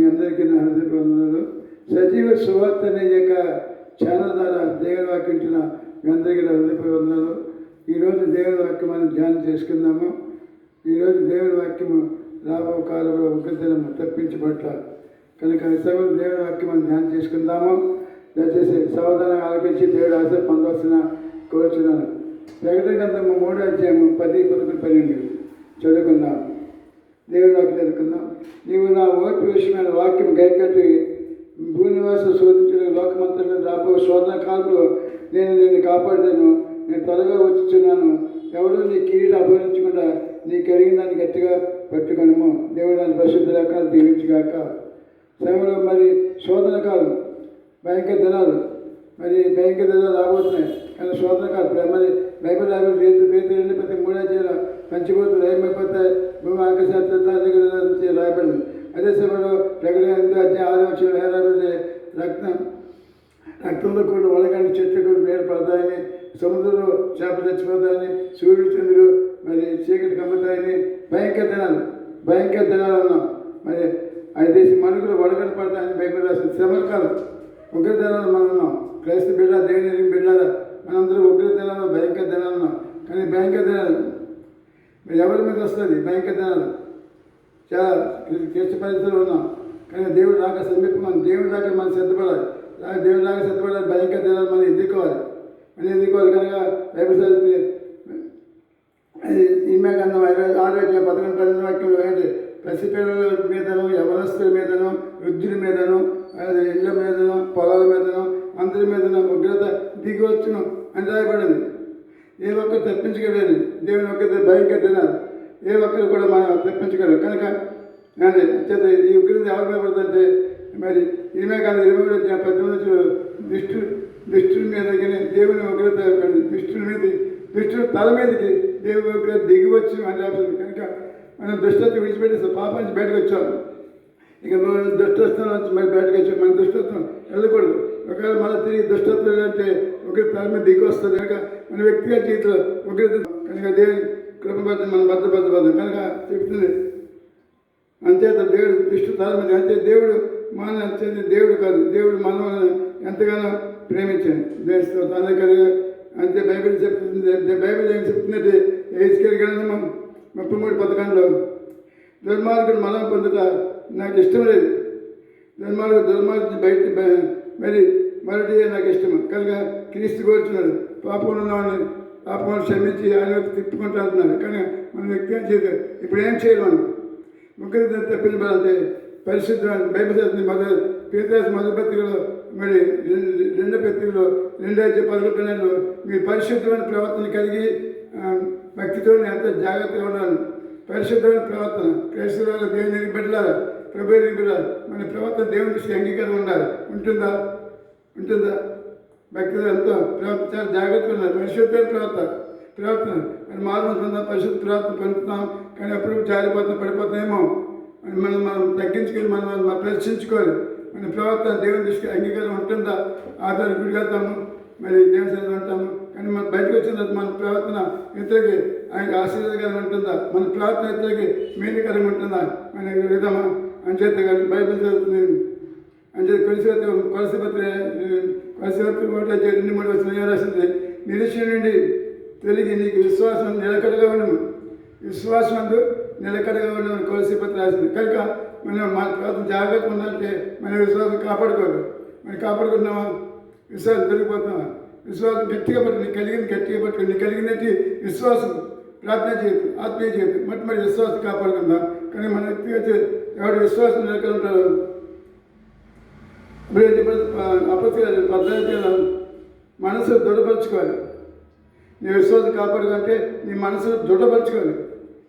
మీ అందరికీ నా హృదయపూర్వకాలు సజీవ సువార్త అనే యొక్క ఛానల్ ద్వారా దేవుని వాక్యం మీ అందరికీ నా హృదయపూర్వకాలు ఈరోజు దేవుని వాక్యం మనం ధ్యానం చేసుకుందాము. ఈరోజు దేవుని వాక్యము రాబో కాలంలో ఉగ్రతనం తప్పించబట్ల. కనుక సభలు దేవుని వాక్యం మనం ధ్యానం చేసుకుందాము. దయచేసి సమాధానం ఆలకించి దేవుడు ఆశ పొందవలసిన కోరుచున్నాను. ప్రకటన గ్రంథము మూడో అధ్యాయము పది పదకొండు పన్నెండు. చదువుకుందాం. దేవుడు నాకు తెలుసుకుందాం నీవు నా ఓటు విషయమైన వాక్యం గైకట్టి భూనివాస శోధించిన లోకమంతలో రాబో శోధన కాలంలో నేను నిన్ను కాపాడతాను. నేను త్వరగా వచ్చుచున్నాను. ఎవడూ నీ కిరీట అపహరించకుండా నీ కలిగిన దాన్ని గట్టిగా పట్టుకొనము. దేవుడు దాన్ని పరిశుద్ధ రకాలు దీవించుగాక. సమయంలో మరి శోధన కాలం భయంకర దినాలు. మరి భయంకర దినాలు రాబోతున్నాయి. కానీ శోధన కాలం మరి బైబిల్ రాబోయే రేతు రేతు చేయాల ఏమైపోతే ఏమైపోతాయి ఆకర్షణ రాయబడింది. అదే సమయంలో ప్రకటన ఎనిమిది అధ్యాయం ఆరు రక్తం రక్తంలో కూడా వలకండి చెట్లు కూడా ఏర్పడతాయని సముద్రంలో చేపలు చచ్చిపోతాయని సూర్యుడు చంద్రుడు మరి చీకటి కమ్ముతాయని భయంకర దినాలు భయంకర దినాలు అన్నాం. మరి అయితే మనుగులు వడగలు పడతాయని బైబిల్ రాసింది శ్రమల కాలం ఉగ్ర దినాలు మనం ఉన్నాం క్రైస్తవ బిడ్డ దేవుని బిడ్డారా మనందరూ ఉగ్ర దినాలు భయంకర దినాలు ఉన్నాం కానీ భయంకర దినాలు మరి ఎవరి వస్తుంది భయంకర చాలా క్లిష్ట పరిస్థితులు ఉన్నాం. కానీ దేవుడు రాక సమీపం దేవుడు రాక మనం సిద్ధపడాలి. దేవుడి దేవుడు రాక సిద్ధపడాలి భయంకర దినాలు మనం ఎదుర్కోవాలి. మనం ఎదుర్కోవాలి కనుక బైబిల్ చదివితే కన్నా ఆరోగ్య పథకం పన్నెండు వాక్యంలో ఏంటి? పసిపిల్లల మీదను యవనస్తుల మీదను వృద్ధుల మీదను ఇళ్ళ మీదను పొలాల మీదను అందరి మీదను ఉగ్రత దిగి వచ్చును అని రాయబడింది. ఏ ఒక్కరు తప్పించగలేదు దేవుని ఒక్కరి భయంకర తినాలి ఏ ఒక్కరు కూడా మనం తప్పించగలరు కనుక అది చేత ఈ ఉగ్రత ఎవరి మీద పడుతుందంటే మరి ఈమె కాదు ఇరవై కూడా వచ్చిన పద్దెనిమిది వచ్చిన దుష్టు దుష్టుల మీద కానీ దేవుని ఉగ్రత పడింది. దుష్టుల మీద దుష్టుల తల మీదకి దేవుని ఉగ్రత దిగి వచ్చి అని రాస్తుంది కనుక మనం దుష్టత్వం విడిచిపెట్టేసి పాప నుంచి బయటకు వచ్చాము ఇక మనం దుష్టత్వం నుంచి మరి బయటకు వచ్చాం మన దుష్టత్వం వెళ్ళకూడదు. ఒకవేళ మళ్ళీ తిరిగి దుష్టత్వం అంటే ఒకరి తల మీద దిగి వస్తుంది. కనుక మన వ్యక్తిగత జీవితంలో ఒకరి కనుక దేవుని కృపబద్ధం మన భద్రభద్రబద్ధం కనుక చెప్తుంది అంతేత దేవుడు దృష్టి తల అంతే దేవుడు మన చెంది దేవుడు కాదు దేవుడు మనల్ని ఎంతగానో ప్రేమించాను దేశంలో తన కలిగి అంతే బైబిల్ చెప్తుంది బైబిల్ ఏం చెప్తుందంటే ఏసుకెళ్ళి గ్రంథం ముప్పై మూడు పథకంలో దుర్మార్గుడు మనం పొందుట నాకు ఇష్టం లేదు. దుర్మార్గుడు దుర్మార్గుడు బయట మరి మరొకటి నాకు ఇష్టం కనుక క్రీస్తు కోరుచున్నాడు. పాపం ఉన్నవాడిని పాపం క్షమించి ఆయన తిప్పుకుంటా అంటున్నారు కానీ మన వ్యక్తిగా చేయలేదు. ఇప్పుడు ఏం చేయలేము ముగ్గురు తప్పించబడితే పరిశుద్ధమైన బైబిల్ చదివింది మొదలు. పేదరాశ మొదటి పత్రికలో మరి రెండు రెండో పత్రికలో రెండో పదకొండు పన్నెండులో మీ పరిశుద్ధమైన ప్రవర్తన కలిగి భక్తితో ఎంత జాగ్రత్తగా ఉండాలి. పరిశుద్ధమైన ప్రవర్తన. క్రైస్తవుల దేవుని బిడ్డలారా ప్రభు బిడ్డలారా మన ప్రవర్తన దేవుని అంగీకారం ఉండాలి. ఉంటుందా? ఉంటుందా? భక్తితో ఎంతో ప్రవర్తన చాలా జాగ్రత్తగా ఉండాలి పరిశుద్ధమైన ప్రవర్తన ప్రవర్తన మరి మానవ పరిశుద్ధ ప్రవర్తన పెంచుతాం కానీ ఎప్పుడు జారిపోతాం పడిపోతామేమో మనం మనం తగ్గించుకొని మనం మనం ప్రశ్నించుకోవాలి. మన ప్రవర్తన దేవుని దృష్టికి అంగీకారం ఉంటుందా? ఆధార గుడికి వెళ్తాము మరి దేవుని సన్నిధిలో ఉంటాము కానీ మన బయటకు వచ్చిన తర్వాత మన ప్రవర్తన ఇతరులకి ఆయన ఆశీర్వాదకరం ఉంటుందా? మన ప్రవర్తన ఇతరులకి మేలుకరంగా ఉంటుందా? మన విధమా? అని చేత బైబిల్ చదువుతుంది. అంటే కొలిసి కొలసి పత్ర కొలసి పత్ర ఒకటి వచ్చి రెండు మూడు వచ్చిన రాసింది. నిరీక్షణ నుండి తొలగి నీకు విశ్వాసం నిలకడగా ఉండము విశ్వాసం అందు నిలకడగా ఉండమని కొలసి పత్ర రాసింది. కనుక మనం మన ప్రవర్తన జాగ్రత్త ఉందంటే మన విశ్వాసం కాపాడుకోవాలి. మనం కాపాడుకుంటున్నామా? విశ్వాసం పెరిగిపోతున్నామా? విశ్వాసం గట్టిగా పట్టు నీకు కలిగింది గట్టిగా పట్టుకుని నీకు కలిగినట్టు విశ్వాసం ప్రార్థన చేయదు ఆత్మీయ చేయదు మొట్టమొదటి విశ్వాసం కాపాడుకుందాం. కానీ మన వ్యక్తిగత ఎవరు విశ్వాసం నిలకడ ఉంటారు అపత్యాలు పద్ధతి మనసు దృఢపరచుకోవాలి. నీ విశ్వాసం కాపాడుకుంటే నీ మనసును దృఢపరచుకోవాలి.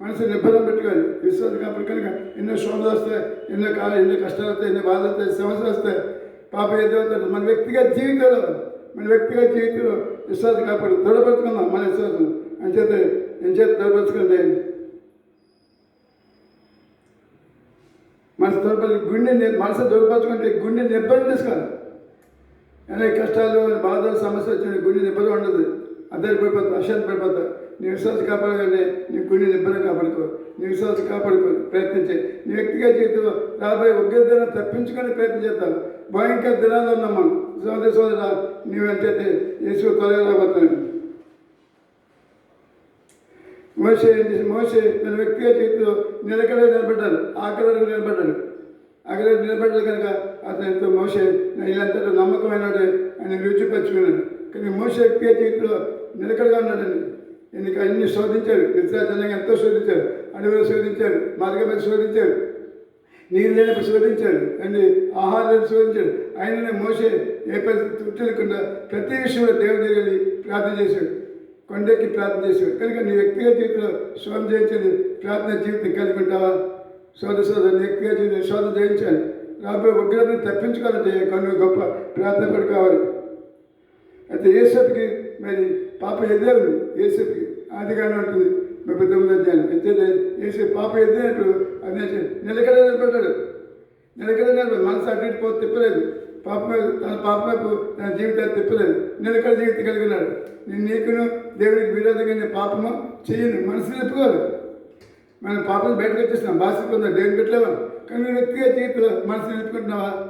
మనసు నిబ్బరం పెట్టుకోవాలి. విశ్వాసం కాపాడు కనుక ఎన్నో శోధలు వస్తాయి ఎన్నో కాలం ఎన్నో కష్టాలు వస్తాయి ఎన్నో బాధలు వస్తాయి సమస్యలు వస్తాయి. పాప ఏదవుతుంది మన వ్యక్తిగత జీవితంలో మన వ్యక్తిగత జీవితంలో విశ్వాసం కాపాడు దృఢపరచుకుందాం మన విశ్వాసం. అంచేత ఎంచేత దృఢపరచుకుంటే మనసు దొరపడి గుండె మనసు దొరపరచుకుంటే గుండె నిబ్బరం తీసుకోవాలి అనేక కష్టాలు బాధలు సమస్యలు వచ్చిన గుండె నిబ్బరం ఉండదు. అద్దరి పడిపోతారు అశాంతి పడిపోతారు నీ విశ్వాసం కాపాడుకుంటే నీ గుండె నిబ్బరం కాపాడుకో. నీ విశ్వాసం కాపాడుకో ప్రయత్నించే నీ వ్యక్తిగత జీవితంలో రాబోయే ఉగ్రతను తప్పించుకొని ప్రయత్నం చేస్తాను భయంకర దినాలు ఉన్నాం మనం. సోదర సోదర నీవంటే యేసు త్వరగా రాబోతున్నాను మోసే ఏం చేసి మోసే తన వ్యక్తిగత జీవితంలో నిలకడ నిలబడ్డాడు. ఆకలి అడుగు నిలబడ్డాడు. అక్కడ నిలబడ్డాడు కనుక అతనితో మోసే వీళ్ళంతటా నమ్మకమైనడే ఆయన రుచిపరుచుకున్నాడు కానీ మోసే వ్యక్తిగా చేతిలో నిలకడగా ఉన్నాడండి. ఎందుకు అన్ని శోధించారు విశ్రాజనంగా ఎంతో శోధించారు అడవిలో శోధించారు మార్గం శోధించారు నీరు లేనప్పుడు శోధించాడు అండ్ ఆహారం శోధించాడు ఆయననే మోసే ఏ పరిస్థితి ప్రతి విషయంలో దేవుడి దగ్గర ప్రార్థన చేశాడు. కొండెక్కి ప్రార్థన చేశాడు కనుక నీ వ్యక్తిగత జీవితంలో శోధన జయించేది ప్రార్థన జీవితం కలిగి ఉంటావా? సోద సోద నీ వ్యక్తిగత జీవితం శోధన జయించాలి రాబోయే ఉగ్రతను తప్పించుకోవాలంటే కొన్ని గొప్ప ప్రార్థన కూడా కావాలి. అయితే ఏసపుకి మరి పాప ఎదే ఉంది. ఏసపుకి ఆదిగానే ఉంటుంది. ముప్పై తొమ్మిది అధ్యాయం. అయితే ఏసే పాప ఎద్దినట్టు అది నిలకడ నిలబడ్డాడు నిలకడ నిలబడి మనసు అటు పోతే తిప్పలేదు. పాపమే తన పాప తన జీవితాన్ని తిప్పలేదు. నిలకడ జీవితం కలిగి ఉన్నాడు నేను నీకును దేవుడికి విరోధంగా నేను పాపము చేయను. మనసు నిలుపుకోదు మనం పాపం బయటకు వచ్చేసినాం. బాసిపోయిందా దేవుని పెట్టలేవా కానీ నేను వ్యక్తిగా జీవితంలో మనసు నిలుపుకుంటున్నావా?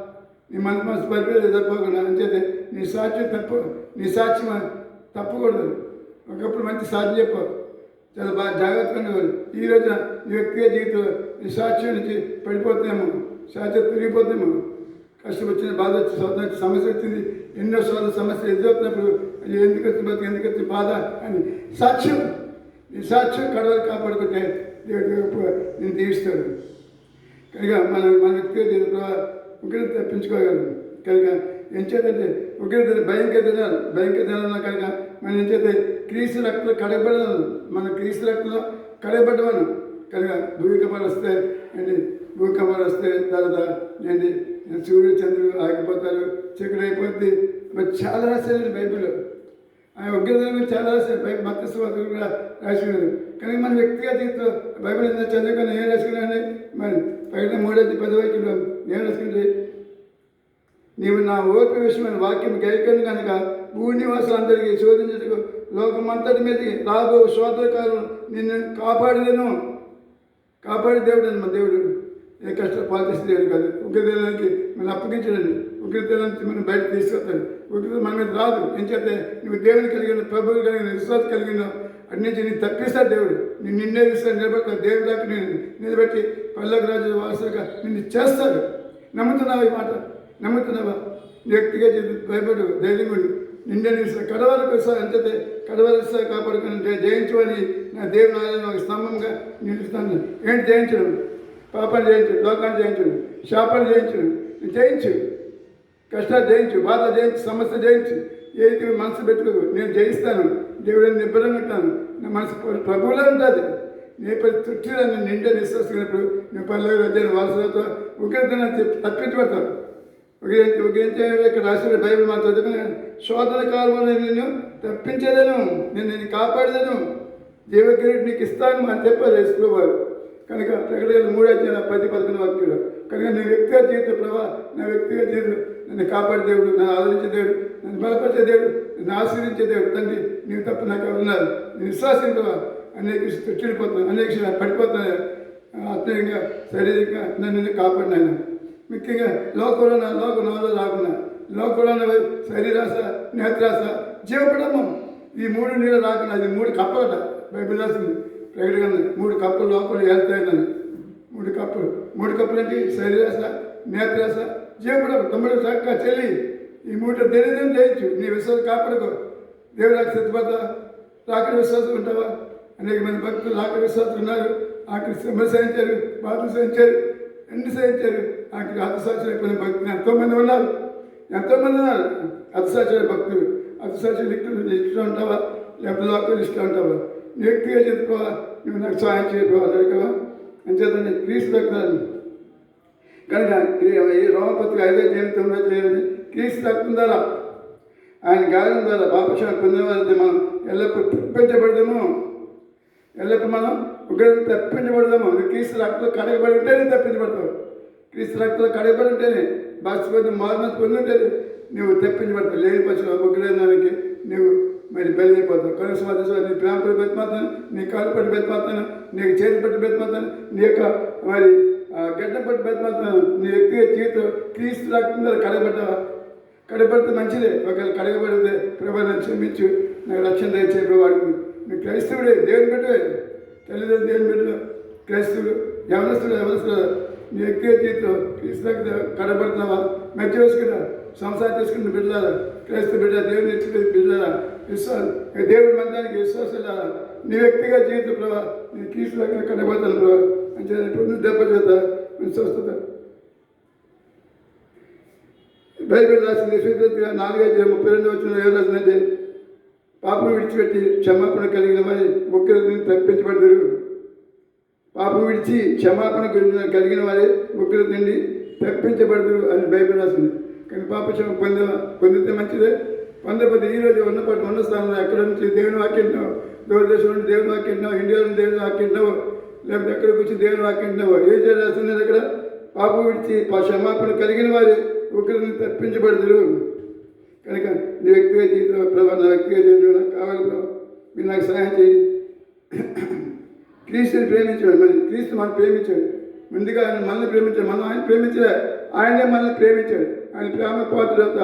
నీ మనసు మనసు పరిపేది తప్పకుండా అంచేతే నీ సాక్ష్యం తప్పు నీ సాక్ష్యం తప్పకూడదు. ఒకప్పుడు మంచి సాధ్యం చెప్పు. చాలా బాగా జాగ్రత్తగా ఉండేవారు. ఈ రోజున నీ వ్యక్తిగా జీవితంలో నీ సాక్ష్యం నుంచి పడిపోతున్నాము. సాధ్యం తిరిగిపోతున్నాము కష్టం వచ్చిన బాధ వచ్చి సోదరు సమస్య వచ్చింది ఎన్నో సార్లు సమస్య ఎదురవుతున్నప్పుడు ఎందుకు వచ్చింది బతుకు ఎందుకు వచ్చింది బాధ అని సాక్ష్యం. నీ సాక్ష్యం కడవలు కాపాడుకుంటే దేవుడు నేను దీవిస్తాడు. కనుక మన మన వ్యక్తిగత జీవితంలో ఉగ్రత కనుక ఏం చేద్దంటే ఉగ్రత భయంకర దినాలు భయంకర దినాల్లో కనుక మనం ఏం చేస్తే క్రీస్తు రక్తంలో కడగబడదు మన క్రీస్తు రక్తంలో కడగబడ్డవాను కనుక భూమికపాలు వస్తే ఏంటి? భూమికపాలు వస్తే తర్వాత ఏంటి? సూర్యుడు చంద్రుడు ఆగిపోతారు చీకటి అయిపోద్ది మరి చాలా రాశారండి బైబిల్. ఆయన ఉగ్రత గురించి చాలా రాశారు. బైబిల్ మత స్వార్థలు కూడా రాసుకున్నారు కానీ మన వ్యక్తిగత జీవితంలో బైబిల్ ఎంత చదువుకొని ఏం రాసుకున్నాను మరి పైన మూడైదు పది వైపులో నేను రాసుకుంటే నీవు నా ఓర్పు విషయమైన వాక్యం గైకను కనుక భూమి నివాసులందరికీ శోధించటకు లోకమంతటి మీద రాబో శోధకాలం నిన్ను కాపాడలేను కాపాడే దేవుడు అని మా దేవుడు. ఏ కష్టాలు పాల్చేసే దేవుడు కాదు. ఉగ్రదేవానికి మనం అప్పగించడండి ఉగ్రదేవానికి మనం బయట తీసుకొస్తాను ఉగ్రత మన మీద రాదు. ఏం చేస్తే నువ్వు దేవుని కలిగిన ప్రభువు కలిగిన విశ్వాసం కలిగిన అన్ని నుంచి నేను తప్పిస్తాడు దేవుడు. నేను నిన్నే విశ్వాసం నిలబెడతాను. దేవుడి దాకా నేను నిలబెట్టి పల్లెకు రాజు వారసుగా నిన్ను చేస్తాడు. నమ్ముతున్నావా ఈ మాట? నమ్ముతున్నావా? వ్యక్తిగా జీవితం భయపడు ధైర్యంగా ఉండు. నిండే నిలుస్తా కడవరకు వస్తా అంతే కడవరిస్తా కాపాడుకుని జయించమని నా దేవుని ఆలయం ఒక స్తంభంగా నిలుస్తాను ఏంటి జయించడం? పాపాన్ని జయించడం లోకాన్ని జయించడం. శాపాన్ని జయించు జయించు. కష్టాలు జయించు బాధ జయించు సమస్య జయించు. ఏది మనసు పెట్టుకో నేను జయిస్తాను. దేవుడిని నిబ్బరంగా ఉంటాను. నా మనసు ప్రభువులో ఉంటుంది. నీ పది చుట్టూ నిండా విశ్వసినప్పుడు నేను పల్లె రోజైన వారసులతో ఉగ్రతను తప్పించబడతావు. ఉగ్రహించి ఉగ్రహించే ఇక్కడ రాసిన బైబిల్ మా చదువుకుని శోధన కాలంలో నేను తప్పించేదను నేను నేను కాపాడేదను. దేవగిరి నీకు ఇస్తాను అని చెప్పారు యేసు వారు కనుక ప్రకటన మూడు అధ్యాయుల పది పదకొండు వాక్యులు. కనుక నేను వ్యక్తిగత జీవిత ప్రభా నా వ్యక్తిగత జీవితం నన్ను కాపాడే దేవుడు నన్ను ఆదరించే దేవుడు నన్ను బలపరిచే దేవుడు నన్ను ఆశ్రయించే దేవుడు. తండ్రి నీవు తప్ప నాకు ఉన్నారు నేను విశ్వాసించవా అనేక చెడిపోతున్నాను అనేక పడిపోతున్నాను. ఆత్మీయంగా శారీరకంగా నన్ను కాపాడినాను ముఖ్యంగా లోకంలో నా లోక నాలో రాకుండా లోకంలో నా శరీరాశ నేత్రాశ జీవపడమం. ఈ మూడు నీళ్ళు రాకుండా అది మూడు కప్పలట. బైబిల్ రాసింది ప్రకటన మూడు కప్పలు లోపల వెళ్తాయని మూడు కప్పులు మూడు కప్పులు ఏంటి శరీరాశ నేత్రాశ జీవపడము తమ్ముడు చక్క చెల్లి. ఈ మూడు తెలియదేం చేయొచ్చు. నీ విశ్వాసం కాపాడుకో. దేవుడు సిద్ధపడతా. రాకడ విశ్వాసం ఉంటావా? అనేక మంది భక్తులు రాకడ విశ్వాసం ఉన్నారు. ఆఖరి శ్రమ సహించారు బాధలు సహించారు ఎన్ని సహించారు. ఆఖరి అర్థశాస్త్రం అయిపోయిన భక్తులు. ఎంతోమంది ఉన్నారు. ఎంతోమంది ఉన్నారు. అర్థశాస్త్ర భక్తులు. అర్థశాస్త్ర లిఖితులు ఇష్టం ఉంటావా? లేకపోతే లోకలు ఇష్టం ఉంటావా? నీ వ్యక్తిగా చెప్పుకోవా నువ్వు నాకు సహాయం చేయకపోవాలి అడగవా అంచేతండి క్రీస్తు రక్తాన్ని కనుక ఈ రోమపత్రిక ఐదో జీవితంలో తొమ్మిదో క్రీస్తు రక్తం ద్వారా ఆయన గాయం ద్వారా పాపక్షణ పొందేవారంటే మనం ఎల్లప్పుడూ తప్పించబడదాము. ఎల్లప్పుడు మనం ఉగ్రత తప్పించబడదాము. నువ్వు క్రీస్తు రక్తంలో కడగబడి ఉంటేనే తప్పించబడతావు. క్రీస్తు రక్తంలో కడగబడి ఉంటేనే బాధ్యపడి మారిన పొంది ఉంటేనే నువ్వు తప్పించబడతావు. లేని పక్షులు ఉగ్రదానికి నువ్వు మరి బలి అయిపోతావు కనీసం అది నీ ప్రేమ పడి బతిమాతాను నీ కాలు పట్టి బతిమాతాను నీకు చేతి పట్టి బతిమాతాను నీ యొక్క మరి గడ్డ పట్టి బతిమాతాను నీ వ్యక్తిగత చేతితో క్రీస్తు రక్తం కడగబడ్డావా? కడగబడితే మంచిదే. ఒకవేళ కడగబడితే ప్రభావం క్షమించు. నాకు రక్షణ దయచే వాడికి. నీ క్రైస్తవుడే దేవుని బిడ్డవే. తల్లిదండ్రులు దేవుని బిడ్డలు క్రైస్తవుడు యవనస్తులు యవనస్తులు. నీ వ్యక్తిగత జీవితం క్రీస్తు రక్తం కడబడుతున్నావా మధ్య వేసుకున్నా సంసారం చేసుకున్న బిడ్డలారా? క్రైస్తవ బిడ్డ దేవుని ఇచ్చిన బిడ్డలారా? విశ్వాసం దేవుడి మందానికి విశ్వాసం నీ వ్యక్తిగా జీవితం ప్రభావ నీ క్రీస్తు రక్తం కడబడతాను ప్రభావ అంటే దెబ్బ చేత స్వస్థత బైబిల్ రాసింది యశోదత్తుగా నాలుగైదు ముప్పై రెండు వచ్చిన ఏం అయితే పాపను విడిచిపెట్టి క్షమాపణ కలిగిన వారి ముగ్గురిని తప్పించబడతారు పాపం విడిచి క్షమాపణ కలిగిన- కలిగిన వారి ముగ్గురు నుండి తప్పించబడతారు అని బైబిల్ రాసింది. కానీ పాప క్షమ పొంద పొందితే మంచిదే. పొందకపోతే ఈ రోజు ఉన్నపాటు ఉన్న స్థానంలో ఎక్కడ నుంచి దేవుని వాక్యంటావు దూరదర్శనం నుండి దేవుని వాక్యంటావు ఇండియా నుండి దేవుని వాక్యంటావు లేకపోతే ఎక్కడికి వచ్చి దేవుని వాక్యంటావు ఏం చేయాల్సింది అక్కడ? పాప విడిచి క్షమాపణ కలిగిన వారి ఒకరిని తప్పించబడదురు. కనుక నీ వ్యక్తిగా జీవితంలో ప్రభావ నా వ్యక్తిగా జీవితంలో నాకు కావాలి మీరు నాకు సహాయం చేయి. క్రీస్తుని ప్రేమించాడు. మరి క్రీస్తు మనం ప్రేమించాడు. ముందుగా ఆయన మనల్ని ప్రేమించాడు. మనం ఆయన ప్రేమించలే. ఆయనే మనల్ని ప్రేమించాడు. ఆయన ప్రేమ పాత్రత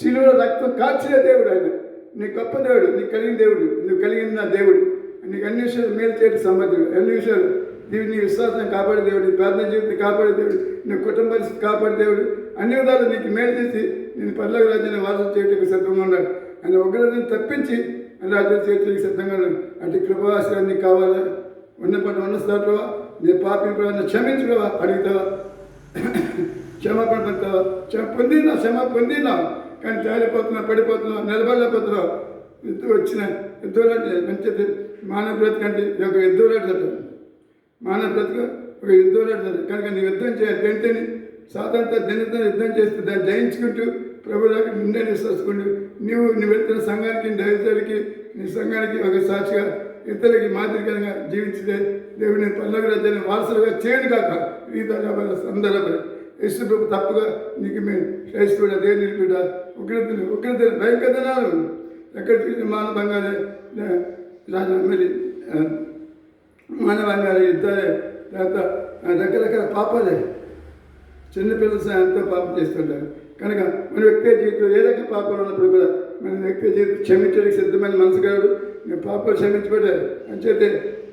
శిలువలో రక్తం కాచిన దేవుడు ఆయన. నీ గొప్ప దేవుడు నీకు కలిగిన దేవుడు నువ్వు కలిగిన నా దేవుడు. నీకు అన్ని విషయాలు మేలు చేయడం సమర్థుడు అన్ని విషయాలు దీన్ని నీ విశ్వాసం కాపాడే దేవుడు నీ ప్రార్థన జీవితం కాపాడే దేవుడు నీ కుటుంబ పరిస్థితి కాపాడే దేవుడు. అన్ని విధాలు నీకు మేలు చేసి నేను పర్లోక రాజ్యాన్ని వాసన చేయడానికి సిద్ధంగా ఉన్నాడు ఆయన ఒకరిని తప్పించి రాజ్యం చేయడానికి సిద్ధంగా ఉన్నాడు అంటే కృపాశ్రయం కావాలా? ఉన్నప్పటి ఉన్న స్థాట్లో నీ పాపి నన్ను క్షమించుకోవా అడుగుతావా? క్షమాపణ క్షమ పొందినా క్షమ పొందినా కానీ జారిపోతున్నా పడిపోతున్నా నిలబడలేకపోతున్నా ఎద్దు వచ్చిన ఎద్దులాంటి మంచిది మానవ బ్రతికంటే ఒక ఎద్దులాడుతాడు మానవ బ్రతుకు ఒక యుద్ధంలాడుతుంది కనుక నీ యుద్ధం చేయాలి వెంటనే సాధారణంగా దినతో యుద్ధం చేస్తూ దాన్ని జయించుకుంటూ ప్రభులాగా నిండే విశ్వసుకుంటూ నీవు నువ్వు వెళ్తున్న సంఘానికి దైవతలకి నీ సంఘానికి ఒక సాక్షిగా ఇతరులకి మాదిరికరంగా జీవించితే దేవుని పల్లవి రాజ్యాన్ని వారసులుగా చేయను కాక ఈ ధర సందర్భ యేసు ప్రభు తప్పుగా నీకు మేము క్రైస్తవుడ దేవుని నిలిపిట. ఉగ్రతలు ఉగ్రతలు భయంకరనాలు ఎక్కడ చూసిన మానవంగానే రాజా మరి ఆ, మానవంగా యుద్ధాలే తర్వాత రకరకాల పాపాలే. చిన్నపిల్లల సాయంతో పాపం చేస్తుంటారు. కనుక మన వ్యక్తి జీవితం ఏ రకం పాపాలు ఉన్నప్పుడు కూడా మన వ్యక్తి జీవితం క్షమించడానికి సిద్ధమైన మనసు కాదు. నేను పాపాలు క్షమించబడ్డారు. అని చెప్తే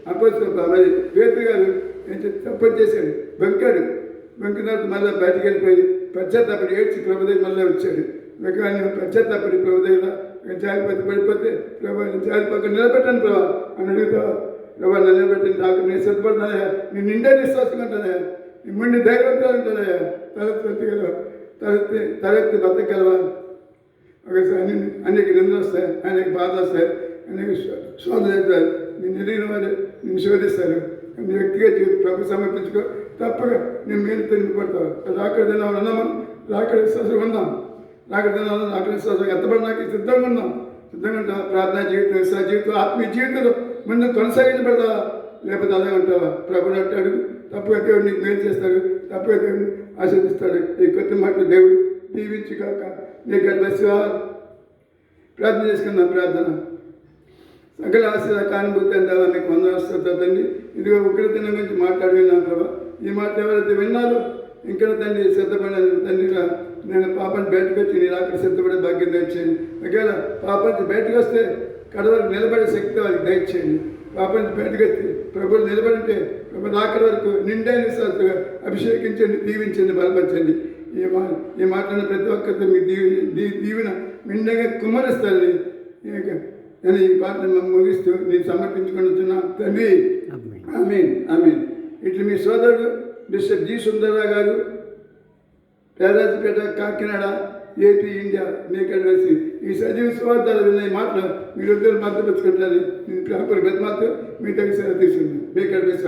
అప్పటి మరి వేతు గారు ఏం చెప్తే తప్పని చేశాడు బొంకాడు. వెంకటనాథ్ మళ్ళీ బయటకు వెళ్ళిపోయి పశ్చాత్తాపడి ఏడ్చి ప్రభుదేవి మళ్ళీ వచ్చాడు. వెంకటాన్ని పశ్చాత్తాపడి ప్రభుదేవిలా జారిపోతే పడిపోతే ప్రభా నేను జారిపోక నిలబెట్టాను ప్రభా అని అడుగుతావా ప్రభా నిలబెట్టిన నిలబెట్టింది నాకు నేను సిద్ధపడతానయ్యా నేను నిండా విశ్వాసం ఉంటానయా నిమ్మండి ముందు ఉంటానయా ఉంటానయ్యా తలెత్తి బతకగలవా తలెత్తి తలెత్తి బతకగలవా ఒకసారి అన్ని అనేక నిందలు వస్తాయి. అనేక బాధలు వస్తాయి. అనేక శోధన అవుతాయి నేను ఎదిగిన వారు నిన్ను శోధిస్తారు వ్యక్తిగా జీవితం ప్రభు సమర్పించుకో. తప్పగా నేను మేలు తిరిగిపడతావు రాకడ దినాలు ఉన్నాము రాకడ విశ్వాసం ఉన్నాం రాకడ దినాలు రాకడ విశ్వాసం ఎంతపడడానికి సిద్ధంగా ఉన్నాం సిద్ధంగా ఉంటావా ప్రార్థన జీవితం విశ్వాస జీవితం ఆత్మీయ జీవితంలో ముందు కొనసాగించబడతావా లేకపోతే అలాగే ఉంటావా ప్రభు అంటాడు తప్పుగా దేవుడు నీకు మేలు చేస్తాడు. తప్పుగా దేవుడిని ఆశీర్దిస్తాడు ఈ కొత్త మాటలు దేవుడు దీవించి కాక నీకు బస్సుగా ప్రార్థన చేసుకుందాం ప్రార్థన. సకల ఆశీర్వాద కానుభూతి అంటారా మీకు వందనస్తుంది తండ్రి ఇదిగో ఉగ్రతనం గురించి మాట్లాడి విన్నాను ప్రభా. ఈ మాట ఎవరైతే విన్నారో ఇంకా తండ్రి సిద్ధపడిన తండ్రిగా నేను పాపని బయటకు వచ్చి నేను అక్కడ సిద్ధపడే భాగ్యం దయచేయండి. ఒకవేళ పాప బయటకు వస్తే కడవరకు నిలబడే శక్తి వారికి దయచేయండి. పాప బయటకు వచ్చి ప్రభులు నిలబడితే ప్రభు ఆఖరి వరకు నిండైన విశ్వాసంగా అభిషేకించండి దీవించండి బలపరచండి. ఈ మా ఈ మాట్లాడిన ప్రతి ఒక్కరితో మీ దీవి దీ దీవెన నిండగా కుమ్మరిస్తారని నేను ఈ పాటను ముగిస్తూ నేను సమర్పించుకుంటున్నా తండ్రి. ఆమేన్. ఆమీన్. ఇట్లు మీ సోదరుడు బిషప్ జి సుందరరావు గారు పేదాజిపేట కాకినాడ ఏపీ ఇండియా మీకు వేసి ఈ సజీవ స్వార్థాలు విన్న మాటలు మీరు ఇద్దరు మద్దతు పెంచుకుంటారు నేను పేపర్ బెద్మాతు మీ దగ్గర తీసుకుంటాను మీకు వేసి